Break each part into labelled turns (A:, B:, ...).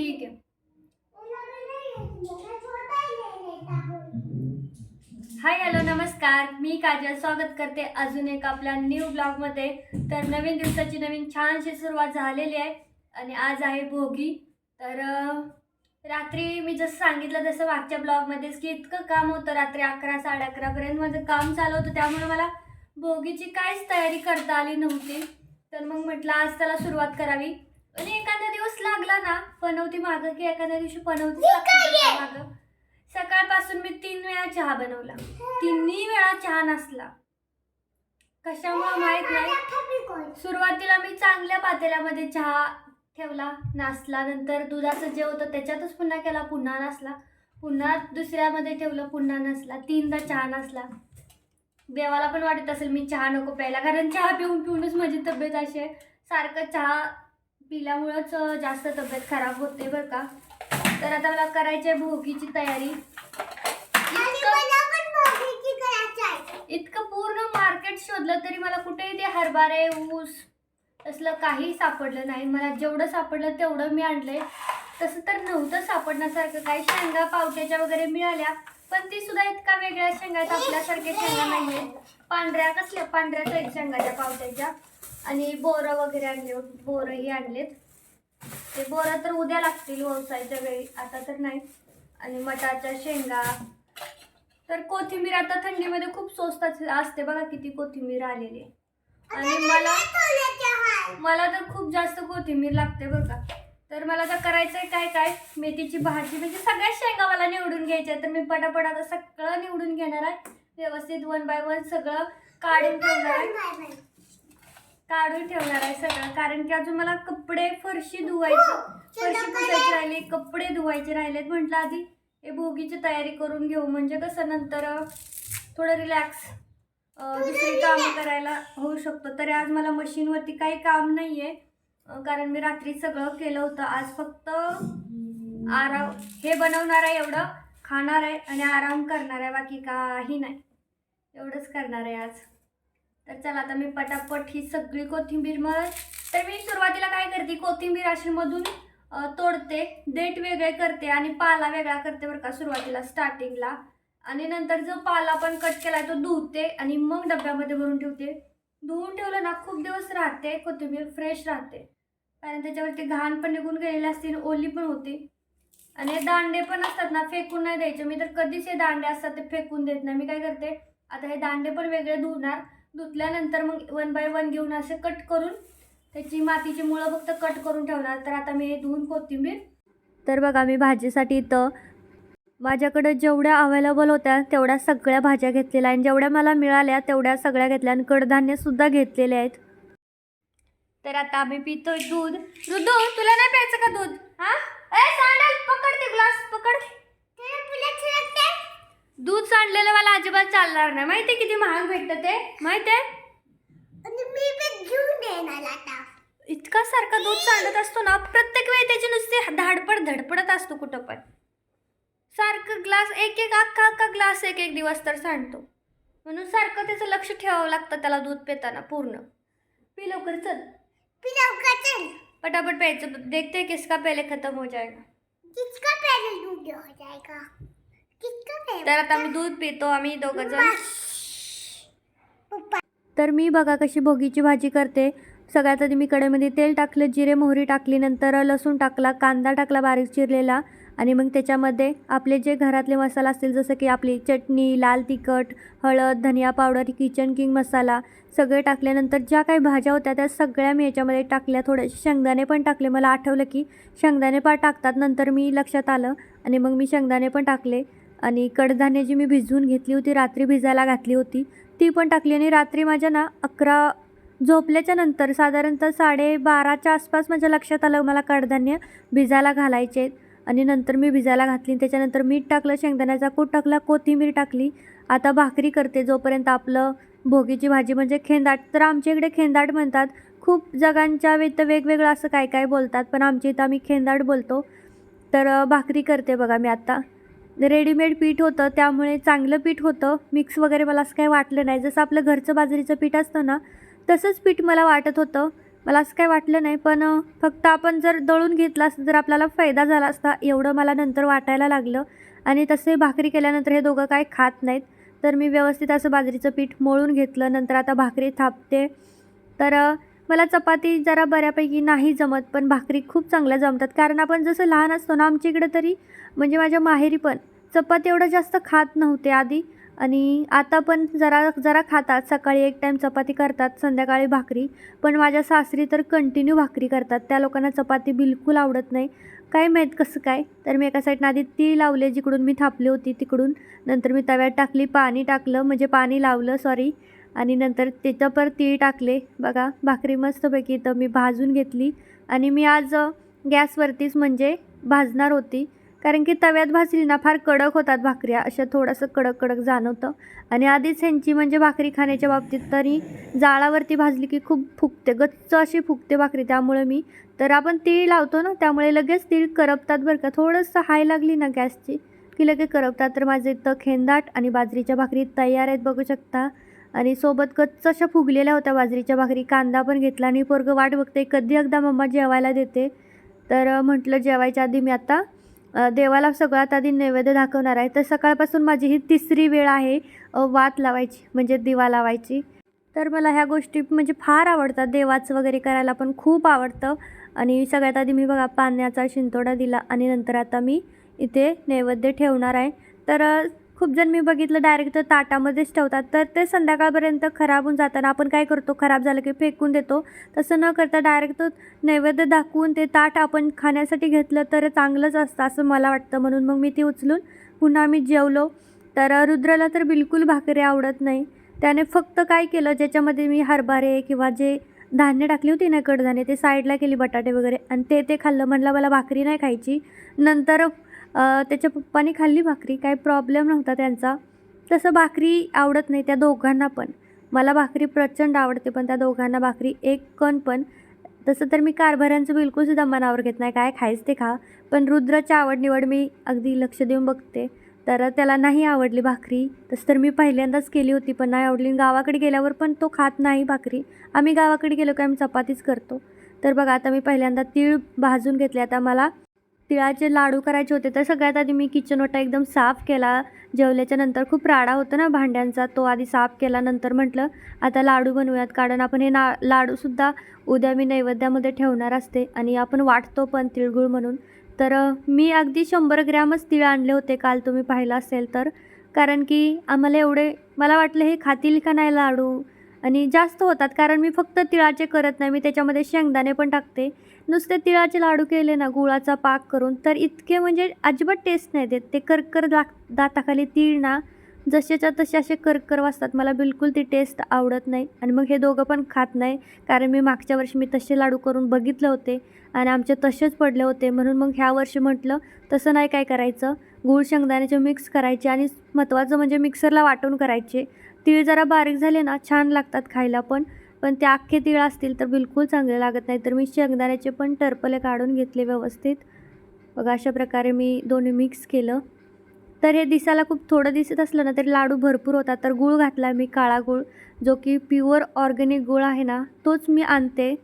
A: ठीक आहे. Hi hello नमस्कार. मी काजल. स्वागत करते अजून एक आपल्या न्यू ब्लॉगमध्ये तर नवीन दिवसाची नवीन छानशी सुरुवात झालेली आहे आणि आज आहे भोगी. तर रात्री मी जसं सांगितलं तसं मागच्या ब्लॉगमध्येच की इतकं काम होतं रात्री अकरा साडे अकरापर्यंत माझं काम चालू होतं. त्यामुळे मला भोगीची काहीच तयारी करता आली नव्हती. तर मग म्हटलं आज त्याला सुरुवात करावी. आणि एखादा दिवस लागला ना पनवती मागं की एखाद्या दिवशी पनवती मागं. सकाळपासून मी तीन वेळा चहा बनवला. तिन्ही वेळा चहा नसला. कशामुळे माहीत नाही. सुरुवातीला मी चांगल्या पातेल्यामध्ये चहा ठेवला नासला नंतर दुधाचं जे होतं त्याच्यातच पुन्हा केला पुन्हा नसला. पुन्हा दुसऱ्यामध्ये ठेवलं पुन्हा नसला. तीनदा चहा नसला. देवाला पण वाटत असेल मी चहा नको प्यायला. कारण चहा पिऊन पिऊनच माझी तब्येत अशी आहे. सारखं चहा पिल्यामुळंच जास्त तब्येत खराब होते बरं का. तर आता मला करायची आहे भोगीची तयारी. इतकं पूर्ण मार्केट शोधलं तरी मला कुठेही ते हरभरे ऊस असलं काही सापडलं नाही. मला जेवढं सापडलं तेवढं मी आणलंय. तसं तर नव्हतं सापडण्यासारखं. काही शेंगा पावट्याच्या वगैरे मिळाल्या. पण ती सुद्धा इतका वेगळ्या शेंगा आहेत आपल्यासारख्या शेंगा नाही आहेत पांढऱ्या कसल्या पांढऱ्याच आहेत शेंगाच्या पावट्याच्या. आणि बोरं वगैरे आणले बोरंही आणलेत. ते बोरं तर उद्या लागतील व्यवसायाच्या वेळी आता तर नाही. आणि मटाच्या शेंगा. तर कोथिंबीर आता थंडीमध्ये खूप स्वस्त अस- असते बघा किती कोथिंबीर आलेली. आणि मला मला तर खूप जास्त कोथिंबीर लागते का तर मला आता करायचं आहे काय काय? मेथीची भाजी. म्हणजे सगळ्या शेंगा मला निवडून घ्यायच्या तर मी पटापट आता सगळं निवडून घेणार आहे. व्यवस्थित वन बाय वन सगळं काढून ठेवणार आहे. काढून ठेवणार आहे सगळं. कारण की अजून मला कपडे फरशी धुवायचे. फरशी पुसायची राहिली कपडे धुवायचे राहिलेत. म्हटलं आधी हे भोगीची तयारी करून घेऊ. म्हणजे कसं नंतर थोडं रिलॅक्स दुसरी कामं करायला होऊ शकतो. तरी आज मला मशीनवरती काही काम नाही आहे कारण मी रात्री सगळं केलं होतं. आज फक्त आराम हे बनवणार आहे एवढं खाणार आहे आणि आराम करणार आहे बाकी काही नाही. एवढंच करणार आहे आज. तर चला आता मी पटापट ही सगळी कोथिंबीर मग तर मी सुरुवातीला काय करते कोथिंबीर अशी मधून तोडते देठ वेगळे करते आणि पाला वेगळा करते बरं का सुरुवातीला स्टार्टिंगला आणि नंतर जो पाला पण कट केला तो धुते आणि मग डब्यामध्ये भरून ठेवते. धुवून ठेवलं ना खूप दिवस राहते कोथिंबीर फ्रेश राहते. कारण त्याच्यावरती घाण पण निघून गेलेले असते ओली पण होती. आणि हे दांडे पण असतात ना फेकून नाही द्यायचे. मी तर कधीच हे दांडे असतात ते फेकून देत नाही. मी काय करते आता हे दांडे पण वेगळे धुणार. धुतल्यानंतर मग वन बाय वन घेऊन असे कट करून त्याची मातीची मुळं फक्त कट करून ठेवणार. तर आता मी हे धुवून कोथिंबीर. तर बघा मी भाजीसाठी इथं माझ्याकडं जेवढ्या अवेलेबल होत्या तेवढ्या सगळ्या भाज्या घेतलेल्या आणि जेवढ्या मला मिळाल्या तेवढ्या सगळ्या घेतल्या. आणि कडधान्यसुद्धा घेतलेले आहेत. तर आता आम्ही पितोय दूध. रुदू तुला नाही प्यायचं का दूध? हा? ए सांडल पकड ते ग्लास पकड. दूध सांडलेलं मला अजिबात चालणार नाही. माहितीये किती महाग भेटतं ते? माहितीये? इतका सारखा दूध सांडत असतो ना प्रत्येक वेळी त्याची नुसती धाडपड धडपडत असतो कुठं पण. सारखं ग्लास एक एक अख्खा अख्खा ग्लास एक एक दिवस तर सांडतो. म्हणून सारखं त्याचं लक्ष ठेवावं लागतं त्याला दूध पिताना पूर्ण. पी लवकर चल. पटापट प्यायचं देखते किसका पहले खत्म हो जाएगा।
B: किसका पहले दूध हो जाएगा? किसका पहले?
A: तर आता आम्ही दूध पितो आम्ही दोघं जण। तर मी बघा कशी भोगीची भाजी करते. सगळ्यात आधी मी कढईमध्ये तेल टाकलं जिरे मोहरी टाकली नंतर लसूण टाकला कांदा टाकला बारीक चिरलेला. आणि मग त्याच्यामध्ये आपले जे घरातले मसाला असतील जसं की आपली चटणी लाल तिखट हळद धनिया पावडर किचन किंग मसाला सगळे टाकल्यानंतर ज्या काही भाज्या होत्या त्या सगळ्या मी याच्यामध्ये टाकल्या. थोडेसे शेंगदाणे पण टाकले. मला आठवलं की शेंगदाणे पण टाकतात नंतर मी लक्षात आलं आणि मग मी शेंगदाणे पण टाकले. आणि कडधान्य जी मी भिजवून घेतली होती रात्री भिजायला घातली होती ती पण टाकली. आणि रात्री माझ्या ना अकरा झोपल्याच्या नंतर साधारणतः साडेबाराच्या आसपास माझ्या लक्षात आलं मला कडधान्य भिजायला घालायचे. आणि नंतर मी भिजायला घातली त्याच्यानंतर मीठ टाकलं शेंगदाण्याचा कूट टाकला कोथिंबीर टाकली. आता भाकरी करते जोपर्यंत आपलं भोगीची भाजी म्हणजे खेंदाट. तर आमच्या इकडे खेंदाट म्हणतात. खूप जगांच्या वेत वेगवेगळं असं काय काय बोलतात पण आमच्या इथं आम्ही खेंदाट बोलतो. तर भाकरी करते बघा मी आत्ता रेडीमेड पीठ होतं त्यामुळे चांगलं पीठ होतं. मिक्स वगैरे मला असं काही वाटलं नाही. जसं आपलं घरचं बाजरीचं पीठ असतं ना तसंच पीठ मला वाटत होतं. मला असं काय वाटलं नाही पण फक्त आपण जर दळून घेतला असतं तर आपल्याला फायदा झाला असता एवढं मला नंतर वाटायला लागलं. आणि तसे भाकरी केल्यानंतर हे दोघं काय खात नाहीत. तर मी व्यवस्थित असं बाजरीचं पीठ मळून घेतलं. नंतर आता भाकरी थापते. तर मला चपाती जरा बऱ्यापैकी नाही जमत पण भाकरी खूप चांगल्या जमतात. कारण आपण जसं लहान असतो ना आमच्या इकडे तरी म्हणजे माझ्या माहेरी पण चपाती एवढं जास्त खात नव्हते आधी. आणि आता पण जरा जरा खातात. सकाळी एक टाईम चपाती करतात संध्याकाळी भाकरी. पण माझ्या सासरी तर कंटिन्यू भाकरी करतात. त्या लोकांना चपाती बिलकुल आवडत नाही. काय माहीत कसं काय? तर मी एका साईडनं आधी तीळ लावले जिकडून मी थापली होती तिकडून. नंतर मी तव्यात टाकली पाणी टाकलं म्हणजे पाणी लावलं सॉरी आणि नंतर तिथं पर तीळ टाकले. बघा भाकरी मस्तपैकी इथं मी भाजून घेतली. आणि मी आज गॅसवरतीच म्हणजे भाजणार होती. कारण की तव्यात भाजली ना फार कडक होतात भाकऱ्या अशा थोडंसं कडक कडक जाणवतं. आणि आधीच ह्यांची म्हणजे भाकरी खाण्याच्या बाबतीत तरी जाळावरती भाजली की खूप फुगते गच्च अशी फुगते भाकरी. त्यामुळे मी तर आपण तीळ लावतो ना त्यामुळे लगेच तीळ करपतात बरं का. थोडंसं हाय लागली ना गॅसची की लगेच करपतात. तर माझे इथं खेंदाट आणि बाजरीच्या भाकरी तयार आहेत बघू शकता. आणि सोबत गच्च अशा फुगलेल्या होत्या बाजरीच्या भाकरी. कांदा पण घेतला आणि पोरगं वाट बघते कधी एकदा मम्मा जेवायला देते. तर म्हटलं जेवायच्या आधी मी आता देवाला सगळ्यात आधी नैवेद्य दाखवणार आहे. तर सकाळपासून माझी ही तिसरी वेळ आहे वात लावायची म्हणजे दिवा लावायची. तर मला ह्या गोष्टी म्हणजे फार आवडतात. देवाचं वगैरे करायला पण खूप आवडतं. आणि सगळ्यात आधी मी बघा पाण्याचा शिंतोडा दिला आणि नंतर आता मी इथे नैवेद्य ठेवणार आहे. तर खूप जण मी बघितलं डायरेक्ट तर ताटामध्येच ठेवतात. तर ते संध्याकाळपर्यंत खराब होऊन जाताना आपण काय करतो? खराब झालं की फेकून देतो. तसं न करता डायरेक्ट नैवेद्य दाखवून ते ताट आपण खाण्यासाठी घेतलं तर चांगलंच असतं असं मला वाटतं. म्हणून मग मी ती उचलून पुन्हा आम्ही जेवलो. तर रुद्राला तर बिलकुल भाकरी आवडत नाही. त्याने फक्त काय केलं? ज्याच्यामध्ये मी हरभरे किंवा जे धान्य टाकली होती ना कडधान्य ते साईडला केली बटाटे वगैरे आणि ते ते खाल्लं. म्हणलं मला भाकरी नाही खायची. नंतर त्याच्या पप्पाने खाल्ली भाकरी काही प्रॉब्लेम नव्हता त्यांचा. तसं भाकरी आवडत नाही त्या दोघांना पण. मला भाकरी प्रचंड आवडते पण त्या दोघांना भाकरी एक कण पण. तसं तर मी कारभाऱ्यांचं बिलकुलसुद्धा मनावर घेत नाही. काय खायचं ते खा. पण रुद्राची आवड निवड मी अगदी लक्ष देऊन बघते. तर त्याला नाही आवडली भाकरी. तसं तर मी पहिल्यांदाच केली होती पण नाही आवडली. गावाकडे गेल्यावर पण तो खात नाही भाकरी. आम्ही गावाकडे गेलो की आम्ही चपातीच करतो. तर बघा आता मी पहिल्यांदा तीळ भाजून घेतले. आता मला तिळाचे लाडू करायचे होते तर सगळ्यात आधी मी किचन ओटा एकदम साफ केला. जेवल्याच्या नंतर खूप राडा होता ना भांड्यांचा तो आधी साफ केला नंतर म्हटलं आता लाडू बनवूयात. कारण आपण हे ना लाडूसुद्धा उद्या मी नैवेद्यामध्ये ठेवणार असते आणि आपण वाटतो पण तिळगुळ म्हणून. तर मी अगदी शंभर ग्रॅमच तिळ आणले होते काल तुम्ही पाहिलं असेल तर. कारण की आम्हाला एवढे मला वाटलं हे खातील का नाही लाडू? आणि जास्त होतात कारण मी फक्त तिळाचे करत नाही मी त्याच्यामध्ये शेंगदाणे पण टाकते. नुसते तिळाचे लाडू केले ना गुळाचा पाक करून तर इतके म्हणजे अजिबात टेस्ट नाही देत. ते करकर लाग दाताखाली तीळ ना जसेच्या तसे असे करकर वाजतात. मला बिलकुल ती टेस्ट आवडत नाही. आणि मग हे दोघं पण खात नाही कारण मी मागच्या वर्षी मी तसे लाडू करून बघितले होते आणि आमचे तसेच पडले होते. म्हणून मग ह्या वर्षी म्हटलं तसं नाही काय करायचं. गूळ शेंगदाण्याचे मिक्स करायचे आणि महत्त्वाचं म्हणजे मिक्सरला वाटून करायचे. तिळ जरा बारीक झाले ना छान लागतात खायला पण. पण ते अख्खे तिळ असतील तर बिलकुल चांगले लागत नाही तर मी शेंगदाण्याचे पण टरपले काढून घेतले व्यवस्थित. बघा अशा प्रकारे मी दोन्ही मिक्स केलं. तर हे दिसायला खूप थोडं दिसत असलं ना तरी लाडू भरपूर होता तर गूळ घातला मी काळा गूळ जो की प्युअर ऑर्गॅनिक गूळ आहे ना तोच मी आणते.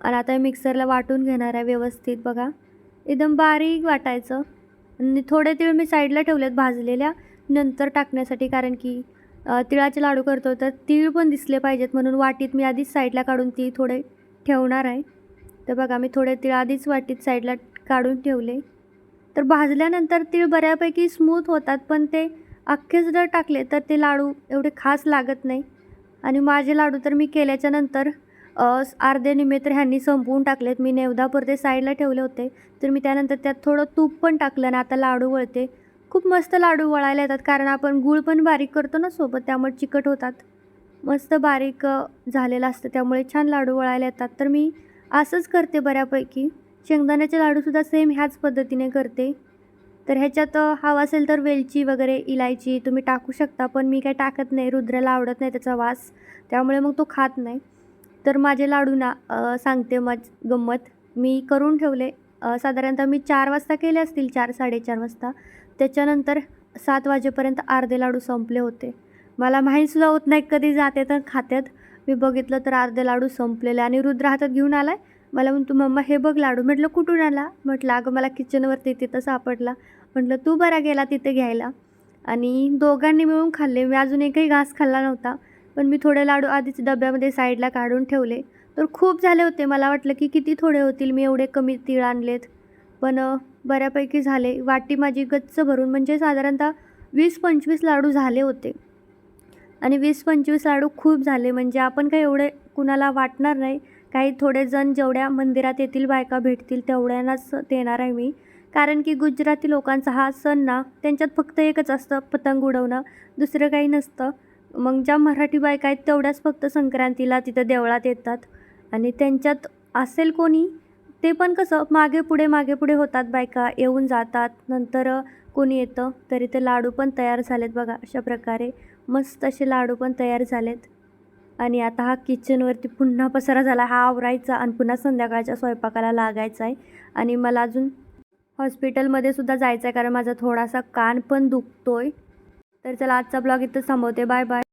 A: आणि आता मिक्सरला वाटून घेणार आहे व्यवस्थित बघा. एकदम बारीक वाटायचं. आणि थोडे तीळ मी साईडला ठेवलेत भाजलेल्या नंतर टाकण्यासाठी कारण की तिळाचे लाडू करतो तर तीळ पण दिसले पाहिजेत म्हणून वाटीत मी आधीच साईडला काढून ती थोडे ठेवणार आहे. तर बघा मी थोडे तीळ आधीच वाटीत साईडला काढून ठेवले. तर भाजल्यानंतर तीळ बऱ्यापैकी स्मूथ होतात पण ते अख्खेच जर टाकले तर ते लाडू एवढे खास लागत नाही. आणि माझे लाडू तर मी केल्याच्यानंतर अर्धे निम्मे तर ह्यांनी संपवून टाकलेत. मी नेवदापुरते साईडला ठेवले होते. तर मी त्यानंतर त्यात थोडं तूप पण टाकलं आणि आता लाडू वळते. खूप मस्त लाडू वळायला येतात कारण आपण गूळ पण बारीक करतो ना सोबत त्यामुळे चिकट होतात. मस्त बारीक झालेलं असतं त्यामुळे छान लाडू वळायला येतात. तर मी असंच करते बऱ्यापैकी. शेंगदाण्याचे लाडूसुद्धा सेम ह्याच पद्धतीने करते. तर ह्याच्यात हवा हवं असेल तर वेलची वगैरे इलायची तुम्ही टाकू शकता पण मी काय टाकत नाही. रुद्राला आवडत नाही त्याचा वास. त्यामुळे मग तो खात नाही. तर माझे लाडू ना सांगते मज गंमत. मी करून ठेवले. साधारणतः मी चार वाजता केले असतील चार साडेचार वाजता. त्याच्यानंतर सात वाजेपर्यंत अर्धे लाडू संपले होते. मला माहीतसुद्धा होत नाही कधी जाते तर खात्यात. मी बघितलं तर अर्धे लाडू संपलेले आणि रुद्र हातात घेऊन आला आहे मला म्हणतो मम्मा हे बघ लाडू. म्हटलं कुठून आला? म्हटलं अगं मला किचनवरती तिथं सापडला. म्हटलं तू बरा गेला तिथे घ्यायला. आणि दोघांनी मिळून खाल्ले. मी अजून एकही घास खाल्ला नव्हता. पण मी थोडे लाडू आधीच डब्यामध्ये साईडला काढून ठेवले. तर खूप झाले होते. मला वाटलं की किती थोडे होतील. मी एवढे कमी तीळ आणलेत. पण बऱ्यापैकी झाले. वाटी माझी गच्च भरून म्हणजे साधारणतः वीस पंचवीस लाडू झाले होते. आणि वीस पंचवीस लाडू खूप झाले. म्हणजे आपण काही एवढे कुणाला वाटणार नाही. काही थोडे जण जेवढ्या मंदिरात येथील बायका भेटतील तेवढ्यांनाच देणार आहे मी. कारण की गुजराती लोकांचा हा सण ना त्यांच्यात फक्त एकच असतं पतंग उडवणं. दुसरं काही नसतं. मग ज्या मराठी बायका आहेत तेवढ्याच फक्त संक्रांतीला तिथं देवळात येतात. आणि त्यांच्यात असेल कोणी ते पण कसं मागे पुढे मागे पुढे होतात बायका येऊन जातात. नंतर कोणी येतं तरी ते लाडू पण तयार झालेत बघा अशा प्रकारे. मस्त असे लाडू पण तयार झालेत. आणि आता हा किचनवरती पुन्हा पसारा झाला हा आवरायचा आणि पुन्हा संध्याकाळच्या स्वयंपाकाला लागायचा आहे आणि मला अजून हॉस्पिटलमध्ये सुद्धा जायचं आहे कारण माझा थोडासा कान पण दुखतो आहे तर चला आजचा ब्लॉग इथं थांबवते. Bye bye.